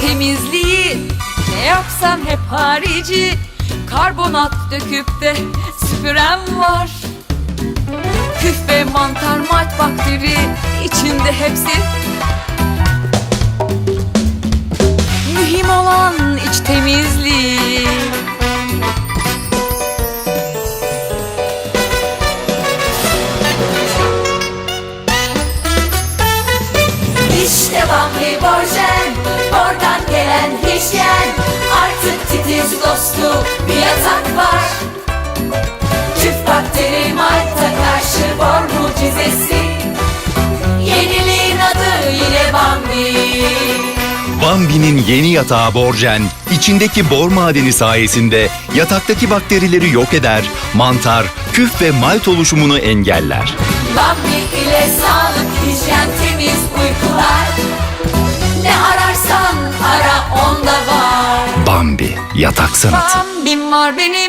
temizliği. Ne yapsam hep harici Karbonat döküp de süpüren var. Küf ve mantar malt bakteri içinde hepsi Bambi Borjen Oradan gelen hijyen Artık titiz dostu bir yatak var. Küf bakteri malta karşı bor mucizesi. Yeniliğin adı yine Bambi. Bambi'nin yeni yatağı Borjen, içindeki bor madeni sayesinde yataktaki bakterileri yok eder, mantar, küf ve malt oluşumunu engeller. Bambi ile sağlık, hijyen, temiz uykular yatak sanatı. Bambim var benim